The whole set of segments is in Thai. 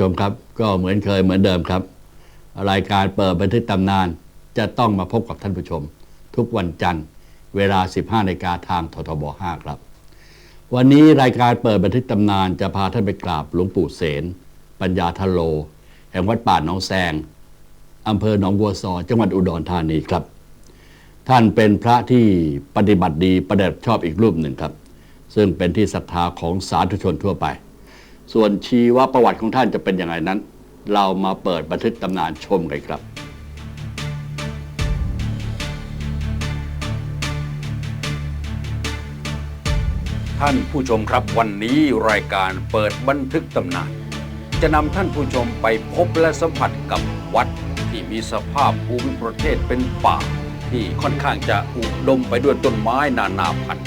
ชมครับก็เหมือนเคยเหมือนเดิมครับ รายการเปิดบันทึกตำนานจะต้องมาพบกับท่านผู้ชม ทุกวันจันทร์เวลา 15นาฬิกาทางททบ 5 ครับ วันนี้รายการเปิดบันทึกตำนานจะพาท่านไปกราบหลวงปู่เสน ปัญญาทโล แห่งวัดป่าหนองแซงอำเภอหนองบัวซอ จังหวัดอุดรธานีครับ ท่านเป็นพระที่ปฏิบัติดีประเดิบชอบอีกรูปหนึ่งครับ ซึ่งเป็นที่ศรัทธาของสาธุชนทั่วไป ส่วนชีวประวัติของท่านจะเป็นอย่างไรนั้น เรามาเปิดบันทึกตำนานชมกันครับ ท่านผู้ชมครับวันนี้รายการเปิดบันทึกตำนาน จะนำท่านผู้ชมไปพบและสัมผัสกับวัดที่มีสภาพภูมิประเทศเป็นป่า ที่ค่อนข้างจะอุดมไปด้วยต้นไม้นานาพันธุ์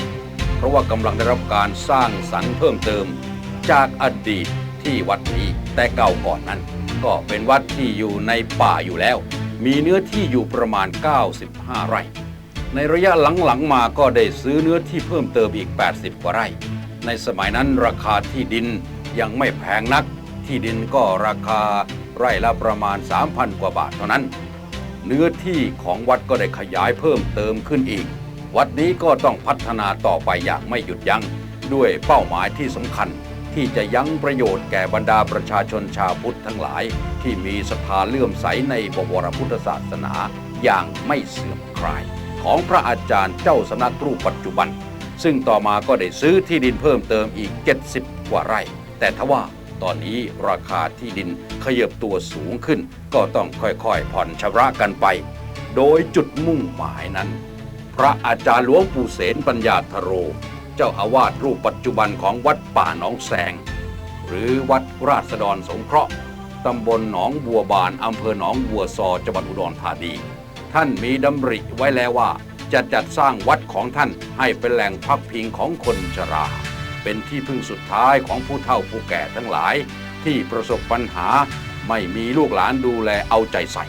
เพราะว่ากำลังได้รับการสร้างสรรค์เพิ่มเติม จากอดีตที่วัดนี้ แต่เก่าก่อนนั้น ก็เป็นวัดที่อยู่ในป่าอยู่แล้ว มีเนื้อที่อยู่ประมาณ 95 ไร่ ในระยะหลังๆมาก็ได้ซื้อเนื้อที่เพิ่มเติมอีก 80 กว่าไร่ ในสมัยนั้นราคาที่ดินยังไม่แพงนัก ที่ดินก็ราคาไร่ละประมาณ 3,000 กว่าบาทเท่านั้น เนื้อที่ของวัดก็ได้ขยายเพิ่มเติมขึ้นอีก วัดนี้ก็ต้องพัฒนาต่อไปอย่างไม่หยุดยัง้งด้วยเป้าหมายที่สำคัญ ที่จะยั้งประโยชน์แก่บรรดาประชาชนชาวพุทธทั้งหลาย ที่มีศรัทธาเลื่อมใสในบวรพุทธศาสนาอย่างไม่เสื่อมคลาย ของพระอาจารย์เจ้าสำนักรูปปัจจุบัน ซึ่งต่อมาก็ได้ซื้อที่ดินเพิ่มเติมอีก 70 กว่าไร่ แต่ทว่าตอนนี้ราคาที่ดินขยับตัวสูงขึ้น ก็ต้องค่อยๆผ่อนชำระกันไป โดยจุดมุ่งหมายนั้น พระอาจารย์หลวงปู่เสนปัญญาธโร เจ้าอาวาสรูปปัจจุบันของวัดป่าหนองแสง หรือวัดราษฎรสงเคราะห์ตำบลหนองบัวบานอำเภอหนองบัวซอจังหวัดอุดรธานี ท่านมีดำริไว้แล้วว่า จะจัดสร้างวัดของท่านให้เป็นแหล่งพักพิงของคนชรา เป็นที่พึ่งสุดท้ายของผู้เฒ่าผู้แก่ทั้งหลาย ที่ประสบปัญหาไม่มีลูกหลานดูแลเอาใจใส่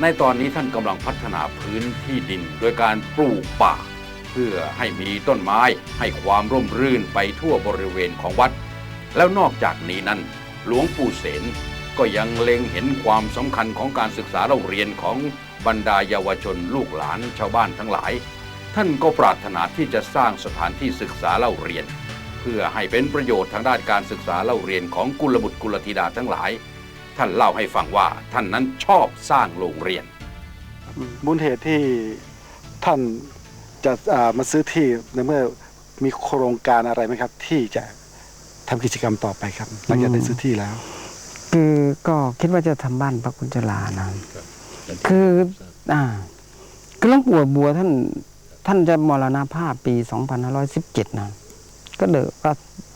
ในตอนนี้ท่านกำลังพัฒนาพื้นที่ดินโดยการปลูกป่า เพื่อให้มีต้นไม้ให้ความร่มรื่นไปทั่วบริเวณของวัด แล้วนอกจากนี้นั้น หลวงปู่เสนก็ยังเล็งเห็นความสำคัญของการศึกษาเราเรียนของบรรดาเยาวชนลูกหลานชาวบ้านทั้งหลาย ท่านก็ปรารถนาที่จะสร้างสถานที่ศึกษาเล่าเรียน เพื่อให้เป็นประโยชน์ทางด้านการศึกษาเล่าเรียนของกุลบุตรกุลธิดาทั้งหลาย ท่านเล่าให้ฟังว่าท่านนั้นชอบสร้างโรงเรียนมูลเหตุที่ท่าน จะมาซื้อที่ในเมื่อมีโครงการอะไรไหมครับ ที่จะทำกิจกรรมต่อไปครับหลังจากได้ซื้อที่แล้ว คือก็คิดว่าจะทำบ้านพระคุณจลานะคือ อ่าคือหลวงปู่บัวท่าน ท่านจะมรณภาพปี 2517 นะ ก็เดอก็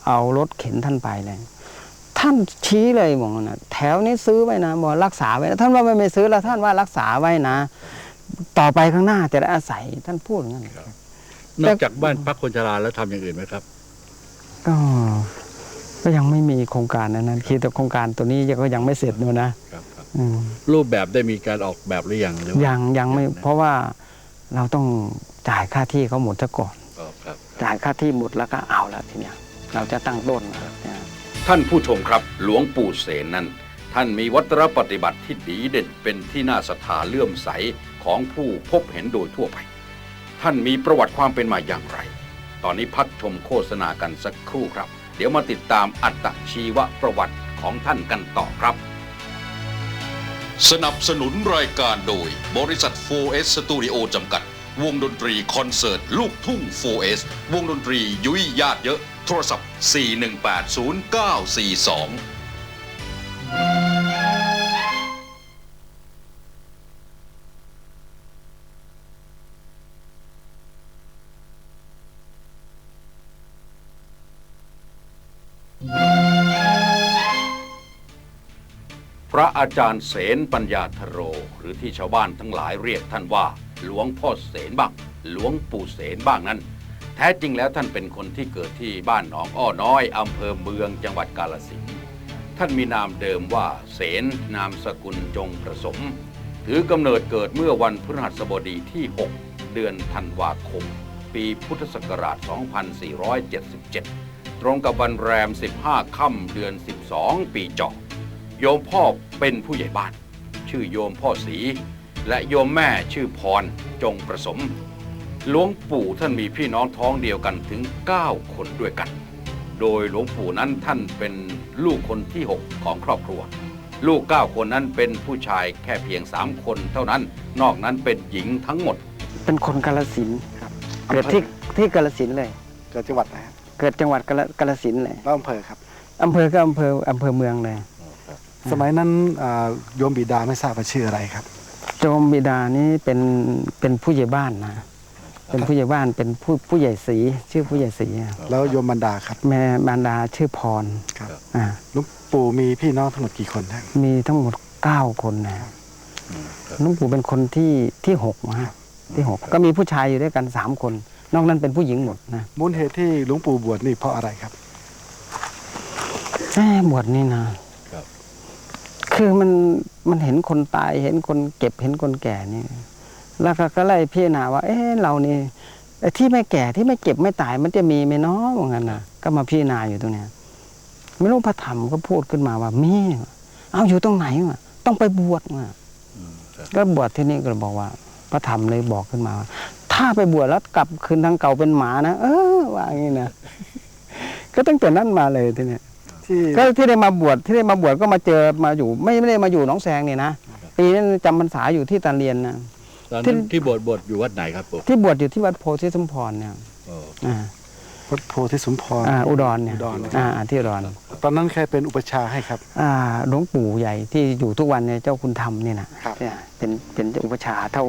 เอารถเข็นท่านไปเลย ท่านชี้เลยบอกว่านะแถวนี้ซื้อไว้นะบอกรักษาไว้นะท่านว่าไม่ไม่ซื้อแล้วท่านว่ารักษาไว้นะ ต่อไปข้างหน้าจะได้อาศัยท่านพูดอย่างนั้นนอกจากบ้านพักคนชราแล้วทำอย่างอื่นไหมครับ ก็ ก็ยังไม่มีโครงการนั้นนะคิดแต่โครงการตัวนี้ก็ยังไม่เสร็จด้วยนะครับ อืม รูปแบบได้มีการออกแบบหรือยังหรือว่ายังยังไม่เพราะว่าเราต้องจ่ายค่าที่เขาหมดซะก่อน อ๋อครับ จ่ายค่าที่หมดแล้วก็เอาแล้วทีเนี้ย เราจะตั้งต้นแล้วเนี่ย ท่านผู้ชมครับหลวงปู่เสนนั้น ท่านมีวัตรปฏิบัติที่ดีเด่นเป็นที่น่าศรัทธาเลื่อมใส ของผู้พบเห็นโดยทั่วไป ท่านมีประวัติความเป็นมาอย่างไร ตอนนี้พักชมโฆษณากันสักครู่ครับ เดี๋ยวมาติดตามอัตชีวประวัติของท่านกันต่อครับ สนับสนุนรายการโดย บริษัท 4S Studio จำกัด วงดนตรีคอนเสิร์ต ลูกทุ่ง 4S วงดนตรียุ้ยญาติเยอะ โทรศัพท์ 4180942 ระอาจารย์เสนปัญญาธโร หรือที่ชาวบ้านทั้งหลายเรียกท่านว่า หลวงพ่อเสนบ้าง หลวงปู่เสนบ้างนั้น แท้จริงแล้วท่านเป็นคนที่เกิดที่บ้านหนองอ้อน้อยอำเภอเมืองจังหวัดกาลสินธุ์ท่านมีนามเดิมว่า เสนนามสกุลจงประสม ถือกำเนิดเกิดเมื่อวันพฤหัสบดีที่ 6 เดือนธันวาคม ปีพุทธศักราช 2477 ตรงกับวันแรม 15 ค่ำเดือน 12 ปีจอ โยมพ่อเป็นผู้ใหญ่บ้าน ชื่อโยมพ่อศรีและโยมแม่ชื่อพรจงประสมหลวงปู่ท่านมีพี่น้องท้องเดียวกันถึง 9 คนด้วยกัน โดยหลวงปู่นั้นท่านเป็นลูกคนที่ 6 ของครอบครัว ลูก 9 คนนั้นเป็นผู้ชายแค่เพียง 3 คนเท่านั้น นอกนั้นเป็นหญิงทั้งหมด เป็นคนกาลสินธุ์ครับ เกิดที่ที่กาลสินธุ์เลย เกิดจังหวัดนะฮะเกิดจังหวัดกาฬกาลสินธุ์เลยแล้วอำเภอครับ อำเภอก็อำเภออำเภอเมืองเลย สมัยนั้นอ่าโยมบิดาไม่ทราบว่าชื่ออะไรครับ โจมบิดานี้เป็นเป็นผู้ใหญ่บ้านนะ เป็นผู้ใหญ่บ้านเป็นผู้ผู้ใหญ่ศรีชื่อผู้ใหญ่ศรีอะแล้วโยมบรรดาครับแม่บารดาชื่อพรครับอ่าหลุงปู่มีพี่น้องทั้งหมดกี่คนครับมีทั้งหมดเก้าคนนะหลุงปู่เป็นคนที่ที่หกนะฮะที่หกก็มีผู้ชายอยู่ด้วยกันสามคน นอกนั้นเป็นผู้หญิงหมดนะมูลเหตุที่หลวงปู่บวชนี่เพราะอะไรครับ แม่บวชนี่นะ คือมันมันเห็นคนตายเห็นคนเก็บเห็นคนแก่นี่แล้วก็ก็เลยพิจารณาว่า เอ๊ะเรานี่ไอ้ที่ไม่แก่ที่ไม่เก็บไม่ตายมันจะมีไหมเนาะว่างั้นนะก็มาพิจารณาอยู่ตรงเนี้ยไม่รู้พระธรรมก็พูดขึ้นมาว่ามีเอาอยู่ตรงไหนวะต้องไปบวชว่ะก็บวชที่นี่ก็บอกว่า พระธรรมเลยบอกขึ้นมาว่าถ้าไปบวชแล้วกลับคืนทางเก่าเป็นหมานะเออว่าอย่างนี้นะก็ตั้งแต่นั้นมาเลยทีเนี้ย ที่ก็ที่ได้มาบวชที่ได้มาบวชก็มาเจอมาอยู่ ไม่ไม่ได้มาอยู่หน้องแซงนี่นะปีนั้นจำพรรษาอยู่ที่ตาเรียนนะตอนที่นั้นที่บวชบวชอยู่วัดไหนครับปู่ที่บวชอยู่ที่วัดโพธิสมพรเนี่ยอ๋ออ่าวัดโพธิสมพรอ่าอุดรเนี่ยอุดรนะครับอ่าที่อุดรตอนนั้นใครเป็นอุปชฌาย์ให้ครับอ่าหลวงปู่ใหญ่ที่อยู่ทุกวันเนี่ยเจ้าคุณธรรมเนี่ยนะครับเนี่ยเป็นเป็นอุปชฌาย์เท่า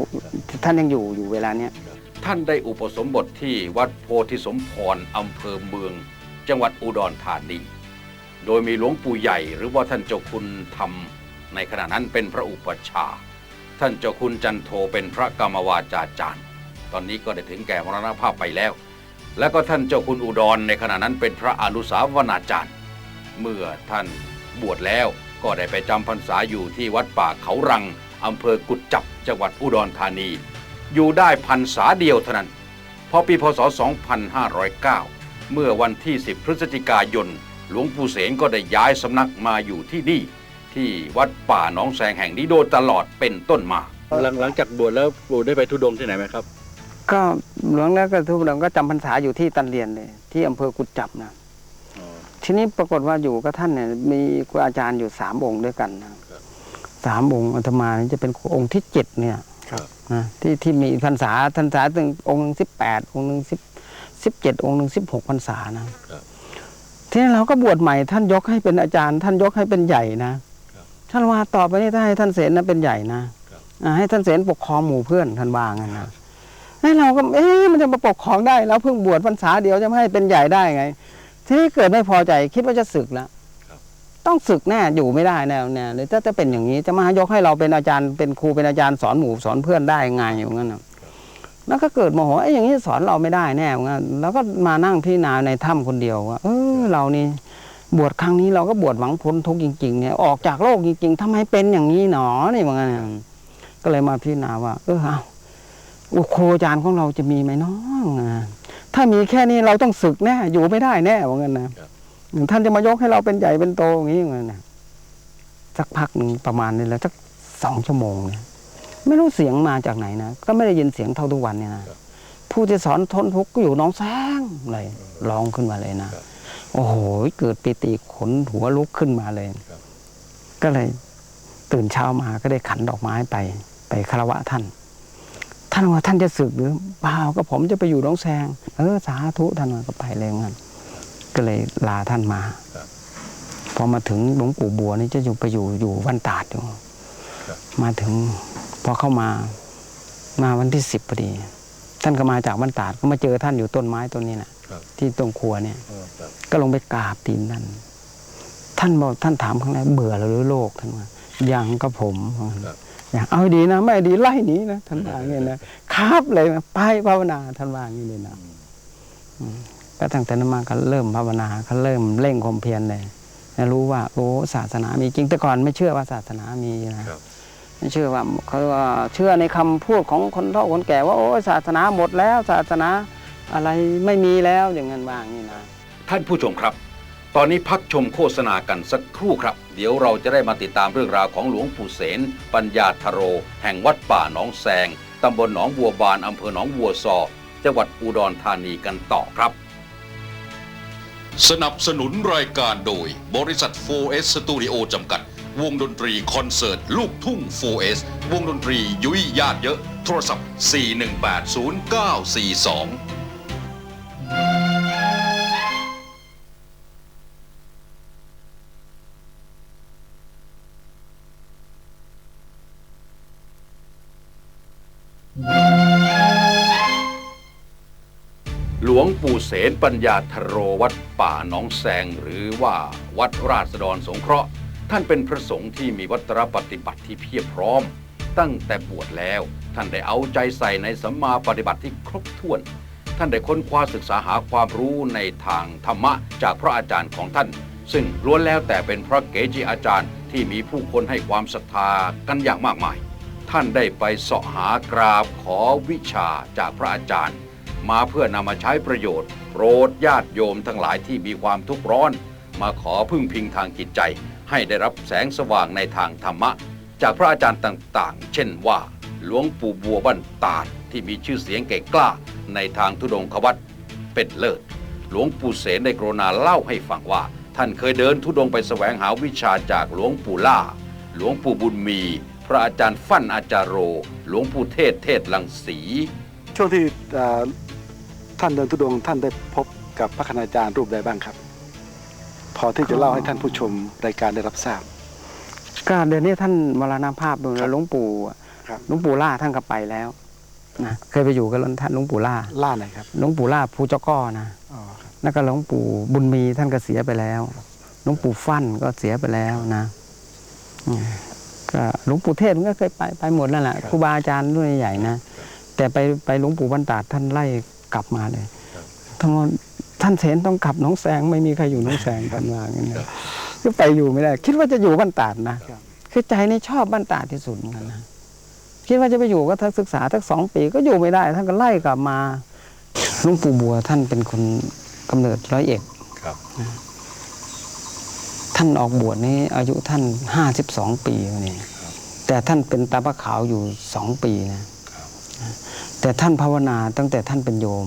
ท่านยังอยู่อยู่เวลาเนี้ยท่านได้อุปสมบทที่วัดโพธิสมพรอำเภอเมือง จังหวัดอุดรธานี โดยมีหลวงปู่ใหญ่หรือว่าท่านเจ้าคุณธรรม ในขณะนั้นเป็นพระอุปชา ท่านเจ้าคุณจันโทเป็นพระกรรมวาจาจารย์ ตอนนี้ก็ได้ถึงแก่มรณภาพไปแล้ว และก็ท่านเจ้าคุณอุดรในขณะนั้นเป็นพระอนุสาวนาจารย์ เมื่อท่านบวชแล้วก็ได้ไปจำพรรษาอยู่ที่วัดป่าเขารังอำเภอกุดจับจังหวัดอุดรธานี อยู่ได้พรรษาเดียวเท่านั้นพอปีพศ 2509 เมื่อวันที่ 10 พฤศจิกายน หลวงปู่เสงก็ได้ย้ายสำนักมาอยู่ที่นี่ ที่วัดป่าหนองแสงแห่งนี้โดยตลอดเป็นต้นมา หลังหลังจากบวชแล้วปู่ได้ไปทุดงค์ที่ไหนไหมครับ ก็หลวงแล้วก็ทุกหลวงก็จำพรรษาอยู่ที่ตันเรียนเลย ที่อำเภอกุดจับนะอ๋อทีนี้ปรากฏว่าอยู่กับท่านเนี่ยมีครูอาจารย์อยู่สามองค์ด้วยกันนะครับสามองค์อาตมานี่จะเป็นองค์ที่เจ็ดเนี่ยครับนะที่ที่มีพรรษาพรรษาถึงองค์หนึ่งสิบแปดองค์หนึ่งสิบสิบเจ็ดองค์หนึ่งสิบหกพรรษานะครับ ทีนี้เราก็บวชใหม่ท่านยกให้เป็นอาจารย์ ท่านยกให้เป็นใหญ่นะครับท่านว่าต่อไปนี้ถ้าให้ท่านเสนนะเป็นใหญ่นะครับอ่าให้ท่านเสนปกครองหมู่เพื่อนท่านว่างั้นนะให้เราก็เอ๊ะมันจะมาปกครองได้แล้วเพิ่งบวชพรรษาเดียวจะไม่ให้เป็นใหญ่ได้ไง ทีนี้เกิดไม่พอใจคิดว่าจะศึกแล้วต้องศึกแน่อยู่ไม่ได้แน่แน่เลยถ้าจะเป็นอย่างนี้จะมายกให้เราเป็นอาจารย์เป็นครูเป็นอาจารย์สอนหมู่สอนเพื่อนได้ไงอย่างนั้นนะแล้วก็เกิดโมโหไอ้ยอย่างนี้สอนเราไม่ได้แน่งั้นแล้วก็มานั่งพิจารณาในถ้ำคนเดียวว่าเออ เรานี่บวชครั้งนี้เราก็บวชหวังพ้นทุกข์จริงๆเนี่ยออกจากโลกจริงๆทำไมเป็นอย่างนี้หนอนี่ว่างั้นก็เลยมาพิจารณาว่า เออเอาครูอาจารย์ของเราจะมีไหมน้องถ้ามีแค่นี้เราต้องศึกแน่อยู่ไม่ได้แน่ว่างั้นนะท่านจะมายกให้เราเป็นใหญ่เป็นโตอย่างนี้เลยนะสักพักหนึ่งประมาณนี้แล้วสักสองชั่วโมงเนี่ยไม่รู้เสียงมาจากไหนนะก็ไม่ได้ยินเสียงเท่าทุกวันเนี่ยนะผู้ที่สอนทนทุกข์ก็อยู่น้องแซงเลยร้องขึ้นมาเลยนะ โอ้โห เกิดปิติขนหัวลุกขึ้นมาเลย ก็เลยตื่นเช้ามาก็ได้ขันดอกไม้ไป ไปคารวะท่าน ท่านว่าท่านจะสึกหรือเปล่าก็ผมจะไปอยู่หน้องแซง เออสาธุท่านว่าก็ไปเลยงั้นก็เลยลาท่านมาครับพอมาถึงหลวงปู่บัวนี่จะอยู่ไปอยู่อยู่วันตาดอยู่ครับมาถึงพอเข้ามามาวันที่สิบพอดี ท่านก็มาจากวันตาดก็มาเจอท่านอยู่ต้นไม้ต้นนี้นะครับ ที่ตรงครัวเนี่ยอ๋อครับก็ลงไปกราบตีนท่านท่านบอกท่านถามครั้งแรกเบื่อหรือโลกท่านว่ายังก็ผมครับอย่างเอาให้ดีนะไม่ดีไล่หนีนะท่านว่าอย่างนี้นะครับเลยนะไปภาวนาท่านว่าอย่างนี้เลยนะอืมก็ตั้งแต่นั้นมาก็เริ่มภาวนาก็เริ่มเร่งความเพียรเลยให้รู้ว่า โอ้ศาสนามีจริงแต่ก่อนไม่เชื่อว่าศาสนามีนะครับไม่เชื่อว่าเขาว่าเชื่อในคำพูดของคนเฒ่าคนแก่ว่าโอ้ศาสนาหมดแล้วศาสนา อะไรไม่มีแล้วอย่างนั้นว่าอย่างนี้นะท่านผู้ชมครับ ตอนนี้พักชมโฆษณากันสักครู่ครับ เดี๋ยวเราจะได้มาติดตามเรื่องราวของหลวงปู่เสนปัญญาธโร แห่งวัดป่าหนองแซงตำบลหนองบัวบานอำเภอหนองบัวซอจังหวัดอุดรธานีกันต่อครับ สนับสนุนรายการโดย บริษัท 4S Studio จำกัด วงดนตรีคอนเสิร์ต ลูกทุ่ง 4S วงดนตรียุ้ยญาติเยอะ โทรศัพท์ 4180942 วงปู่เสนปัญญาธโรวัดป่าหนองแซงหรือว่าวัดราษฎรสงเคราะห์ ท่านเป็นพระสงฆ์ที่มีวัตรปฏิบัติที่เพียบพร้อม ตั้งแต่บวชแล้ว ท่านได้เอาใจใส่ในสัมมาปฏิบัติที่ครบถ้วน ท่านได้ค้นคว้าศึกษาหาความรู้ในทางธรรมะจากพระอาจารย์ของท่าน ซึ่งล้วนแล้วแต่เป็นพระเกจิอาจารย์ที่มีผู้คนให้ความศรัทธากันอย่างมากมาย ท่านได้ไปเสาะหากราบขอวิชาจากพระอาจารย์ มาเพื่อนำมาใช้ประโยชน์โปรดญาติโยมทั้งหลายที่มีความทุกข์ร้อน มาขอพึ่งพิงทางจิตใจ ให้ได้รับแสงสว่างในทางธรรมะ จากพระอาจารย์ต่างๆ เช่นว่า หลวงปู่บัวบ้านตาดที่มีชื่อเสียงเก่งกล้า ในทางทุดงควัตเป็นเลิศหลวงปู่เสนได้กรุณาเล่าให้ฟังว่า ท่านเคยเดินทุดงไปแสวงหาวิชาจากหลวงปู่ล่า หลวงปู่บุญมี พระอาจารย์ฟั่นอาจารโร หลวงปู่เทศเทศลังสีช่วงที่ ท่านเดินทุดงค์ท่านได้พบกับพระคณาจารย์รูปใดบ้างครับ พอที่จะเล่าให้ท่านผู้ชมรายการได้รับทราบก็เดี๋ยวนี้ท่านมรณภาพไปแล้วหลวงปู่อะครับหลวงปู่ล่าท่านก็ไปแล้วนะเคยไปอยู่กับท่านหลวงปู่ล่าล่าไหนครับหลวงปู่ล่าภูเจ้าก้อนะอ๋อครับแล้วก็หลวงปู่บุญมีท่านก็เสียไปแล้วหลวงปู่ฟั่นก็เสียไปแล้วนะอืมก็หลวงปู่เทศมันก็เคยไปไปหมดนั่นแหละครูบาอาจารย์รุ่นใหญ่ๆนะแต่ไปไปหลวงปู่บรรดาดท่านไล่ กลับมาเลยท่านว่าท่านเสนต้องกลับหน้องแสงไม่มีใครอยู่หน้องแสงท่านว่าอย่างนั้นนะก็ไปอยู่ไม่ได้ คิดว่าจะอยู่บ้านตาดนะคือใจนี่ชอบบ้านตาดที่สุดเหมือนกันนะคิดว่าจะไปอยู่ก็ทักศึกษาทักสองปีก็อยู่ไม่ได้ ท่านก็ไล่กลับมาหลวงปู่บัวท่านเป็นคนกำเนิดร้อยเอ็ดครับท่านออกบวชนี้อายุท่านห้าสิบสองปีนี่แต่ท่านเป็นตาพระขาวอยู่สองปีนะ แต่ท่านภาวนาตั้งแต่ท่านเป็นโยม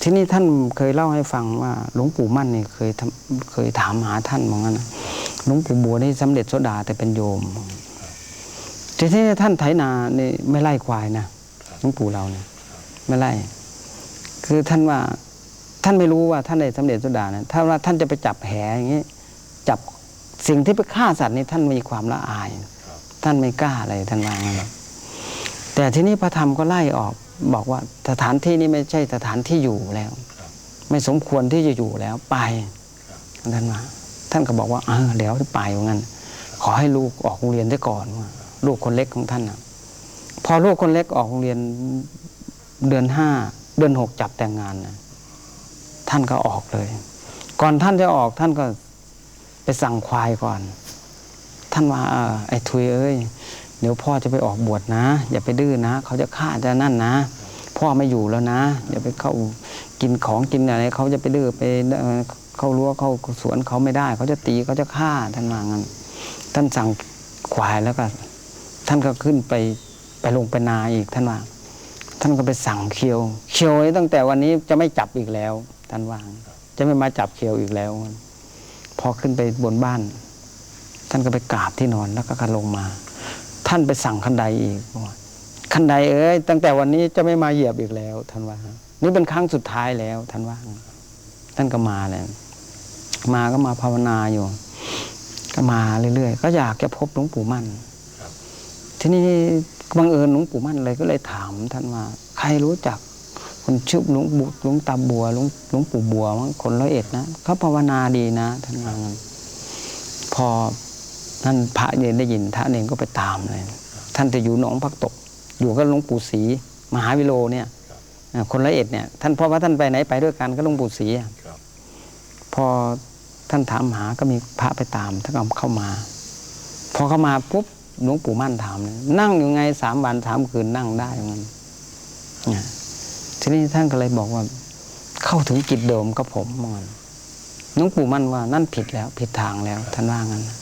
ที่นี่ท่านเคยเล่าให้ฟังว่าหลวงปู่มั่นนี่เคยเคยถามหาท่านเหมือนกันนะหลวงปู่บัวนี่สำเร็จโสดาแต่เป็นโยม ที่นี้ท่านไถนานี่ไม่ไล่ควายนะหลวงปู่เราเนี่ยไม่ไล่ คือท่านว่าท่านไม่รู้ว่าท่านได้สำเร็จโสดานะถ้าว่าท่านจะไปจับแหอย่างนี้จับสิ่งที่ไปฆ่าสัตว์นี่ท่านมีความละอาย ท่านไม่กล้าอะไรท่านว่างั้น แต่ที่นี้พระธรรมก็ไล่ออกบอกว่าสถานที่นี้ไม่ใช่สถานที่อยู่แล้ว ไม่สมควรที่จะอยู่แล้วไปท่านว่าท่านก็บอกว่าเออเดี๋ยวไปว่างนั้นขอให้ลูกออกโรงเรียนได้ก่อนลูกคนเล็กของท่านนะพอลูกคนเล็กออกโรงเรียนเดือนห้าเดือนหกจับแต่งงานนะท่านก็ออกเลย ก่อนท่านจะออกท่านก็ไปสั่งควายก่อน ท่านว่าไอ้ทุยเอ้ย เดี๋ยวพ่อจะไปออกบวชนะ อย่าไปดื้อนะ เขาจะฆ่าจะนั่นนะ พ่อไม่อยู่แล้วนะ อย่าไปเข้ากินของกินอะไรเขาจะไปดื้อไปเข้ารั้วเข้าสวนเขาไม่ได้ เขาจะตีเขาจะฆ่าท่านว่างั้น ท่านสั่งควายแล้วก็ท่านก็ขึ้นไปไปลงไปนาอีกท่านว่า ท่านก็ไปสั่งเคียว เคียวตั้งแต่วันนี้จะไม่จับอีกแล้ว ท่านว่าจะไม่มาจับเคียวอีกแล้ว พอขึ้นไปบนบ้าน ท่านก็ไปกราบที่นอนแล้วก็กลงมา ท่านไปสั่งคันไดอีกคันไดเอ้ยตั้งแต่วันนี้จะไม่มาเหยียบอีกแล้วท่านว่า นี่เป็นครั้งสุดท้ายแล้วท่านว่า ท่านก็มาแล้วมาก็มาภาวนาอยู่ ก็มาเรื่อยๆก็อยากจะพบหลวงปู่มั่นทีนี้บังเอิญหลวงปู่มั่นเลยก็เลยถามท่านว่า ใครรู้จักคนชื่อหลวงบุหลวงตาบัวหลวงหลวงปู่บัวมั้งคนร้อยเอ็ดนะเขาภาวนาดีนะท่านว่างพอ ท่านพระเนรได้ยินท่านเองก็ไปตามเลย ท่านจะอยู่หนองพักตก อยู่กับหลวงปู่ศรีมหาวิโรเนี่ยอ่าคนร้อยเอ็ดเนี่ยท่านเพราะว่าท่านไปไหนไปด้วยกันก็หลวงปู่ศรีอะพอท่านถามหาก็มีพระไปตามท่านก็เข้ามา พอเข้ามาปุ๊บหลวงปู่มั่นถามเลยนั่งอยู่ไงสามวันสามคืนนั่งได้มันเนี่ยทีนี้ท่านก็เลยบอกว่า เข้าถึงจิตเดิมกับผมมันหลวงปู่มั่นว่านั่นผิดแล้ว ผิดทางแล้ว ท่านว่างั้นนะเอา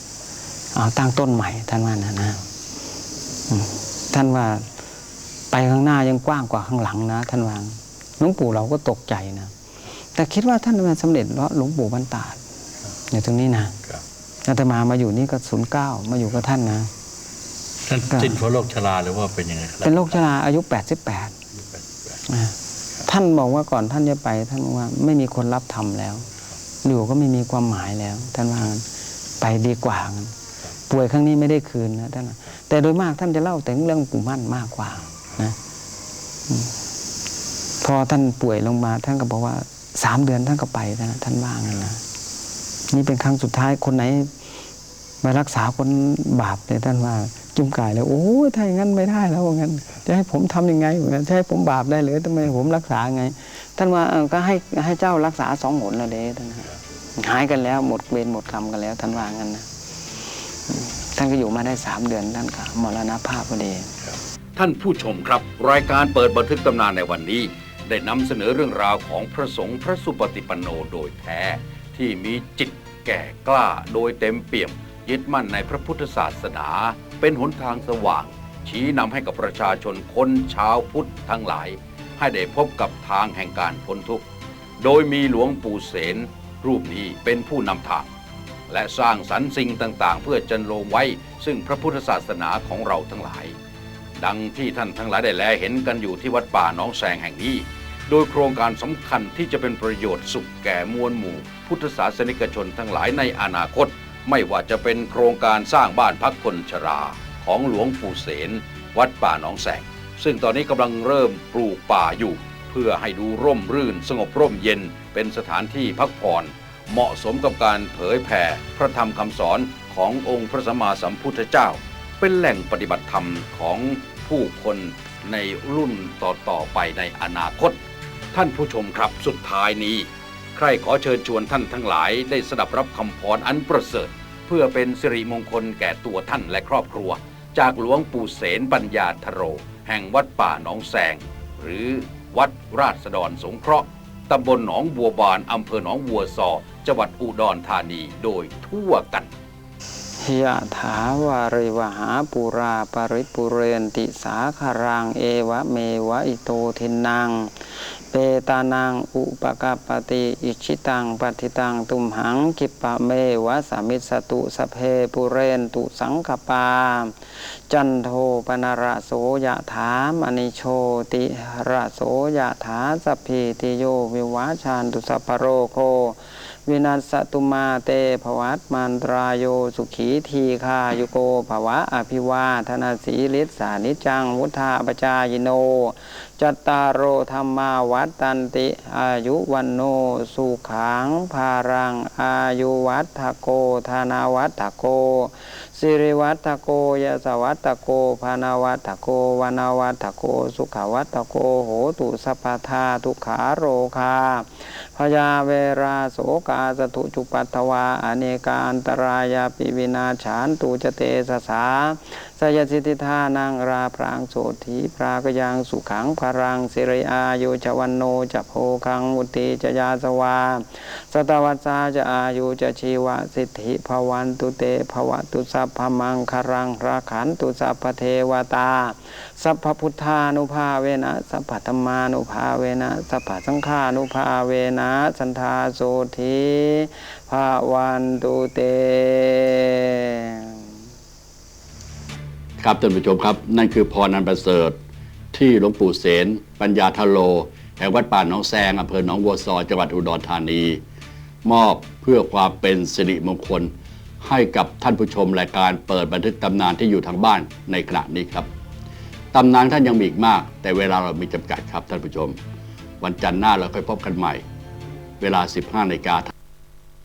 ตั้งต้นใหม่ท่านว่านะนะอืมท่านว่าไปข้างหน้ายังกว้างกว่าข้างหลังนะ ท่านว่าหลวงปู่เราก็ตกใจนะ แต่คิดว่าท่านมาสำเร็จเพราะหลวงปู่บรรดาดอยู่ตรงนี้นะครับอาตมามาอยู่นี่ก็ศูนย์เก้ามาอยู่กับท่านนะท่านครับสิ้นเพราะโรคชราหรือว่าเป็นยังไงครับเป็นโรคชราอายุ88นะท่านบอกว่าก่อนท่านจะไป ท่านบอกว่าไม่มีคนรับทำแล้วอยู่ก็ไม่มีความหมายแล้ว ท่านว่างั้นไปดีกว่างั้น ป่วยครั้งนี้ไม่ได้คืนนะท่านแต่โดยมากท่านจะเล่าแต่เรื่องปู่มั่นมากกว่านะพอท่านป่วยลงมาท่านก็บอกว่าสามเดือนท่านก็ไปนะท่านว่างั้นนะนี่เป็นครั้งสุดท้ายคนไหนมารักษาคนบาปเนี่ยท่านว่าจุ่มกายแล้วโอ้ถ้าอย่างนั้นไม่ได้แล้วว่างั้น จะให้ผมทำยังไงว่างั้นจะให้ผมบาปได้หรือทำไมผมรักษาไง ท่านว่าก็ให้ให้เจ้ารักษาสองหนแล้วเด้ท่านหายกันแล้วหมดเวรหมดกรรมกันแล้วท่านว่างั้นนะ ท่านก็อยู่มาได้สามเดือนท่านก็มรณภาพพอดีท่านผู้ชมครับ รายการเปิดบันทึกตำนานในวันนี้ ได้นำเสนอเรื่องราวของพระสงฆ์พระสุปฏิปันโนโดยแท้ ที่มีจิตแก่กล้าโดยเต็มเปี่ยม ยึดมั่นในพระพุทธศาสนา เป็นหนทางสว่าง ชี้นำให้กับประชาชนคนชาวพุทธทั้งหลาย ให้ได้พบกับทางแห่งการพ้นทุกข์โดยมีหลวงปู่เสนรูปนี้เป็นผู้นำทาง และสร้างสรรค์สิ่งต่างๆ เพื่อจันโลงไว้ ซึ่งพระพุทธศาสนาของเราทั้งหลาย ดังที่ท่านทั้งหลายได้แลเห็นกันอยู่ที่วัดป่าหนองแสงแห่งนี้ โดยโครงการสำคัญที่จะเป็นประโยชน์สุขแก่มวลหมู่ พุทธศาสนิกชนทั้งหลายในอนาคต ไม่ว่าจะเป็นโครงการสร้างบ้านพักคนชรา ของหลวงปู่เสนวัดป่าหนองแสง ซึ่งตอนนี้กำลังเริ่มปลูกป่าอยู่ เพื่อให้ดูร่มรื่น สงบร่มเย็น เป็นสถานที่พักผ่อน เหมาะสมกับการเผยแผ่พระธรรมคำสอนขององค์พระสัมมาสัมพุทธเจ้า เป็นแหล่งปฏิบัติธรรมของผู้คนในรุ่นต่อๆไปในอนาคต ท่านผู้ชมครับสุดท้ายนี้ ใครขอเชิญชวนท่านทั้งหลาย ได้สดับรับคำพรอันประเสริฐ เพื่อเป็นสิริมงคลแก่ตัวท่านและครอบครัว จากหลวงปู่เสนปัญญาธโร แห่งวัดป่าหนองแสง หรือวัดราชดรสงเคราะห์ตำบลหนองบัวบานอำเภอหนองบัวซอ จังหวัดอุดรธานีโดยทั่วกันยะถาวาริวหาปุราปริปุเรนติสาคารังเอวะเมวะอิโตทินัง เปตานังอุปกปปติอิชิตังปฏิตังตุมหังกิปะเมวะสามิสตุสเพปุเรนตุสังกปา จันโทปนระโสยะถามณิโชติระโสยะถาสพพิติโยวิวาชานตุสัพโรโค วินัสตุมาเตภวัตมันตรายโยสุขีทีคายุโกภวะอภิวาธนาสีฤทธานิจัง วุธาปจายโน จัตตารโอธรรมาวัตันติอายุวันโนสุขังภารังอายุวัตถโกธนาวัตถโก สิริวัตโกยสวัตโกพานาวัตโกวานาวัตโก สุขวัตโกโหตุสัพพทาทุขาโรคาพยาเวราโสกาสตุจุปัตถวา อเนกาอันตรายาปิวินาฉานตูจเตสสาสยสิทธิธานังราพรางโสธีพรากยังสุขังพรังสิริอายุจวันโนจะโพคังมุติจยาสวา สตวัสสาจะอายุจะชีวะสิทธิภวันตุเตภวตุสัพพมังคารังราขันตุสัพเทวตา สัพพุทธานุภาเวนะสัพพธรรมานุภาเวนะสัพพสังฆานุภาเวนะสันทาโสธีภาวันตุเต ครับท่านผู้ชมครับ นั่นคือพรนันประเสริฐ ที่หลวงปู่เสนปัญญาทโล แห่งวัดป่าหนองแซงอำเภอหนองบัวซอจังหวัดอุดรธานี มอบเพื่อความเป็นสิริมงคล ให้กับท่านผู้ชมรายการเปิดบันทึกตำนานที่อยู่ทางบ้านในขณะนี้ครับตำนานท่านยังมีอีกมาก แต่เวลาเรามีจำกัดครับท่านผู้ชม วันจันทร์หน้าเราค่อยพบกันใหม่ เวลา 15นาฬิกา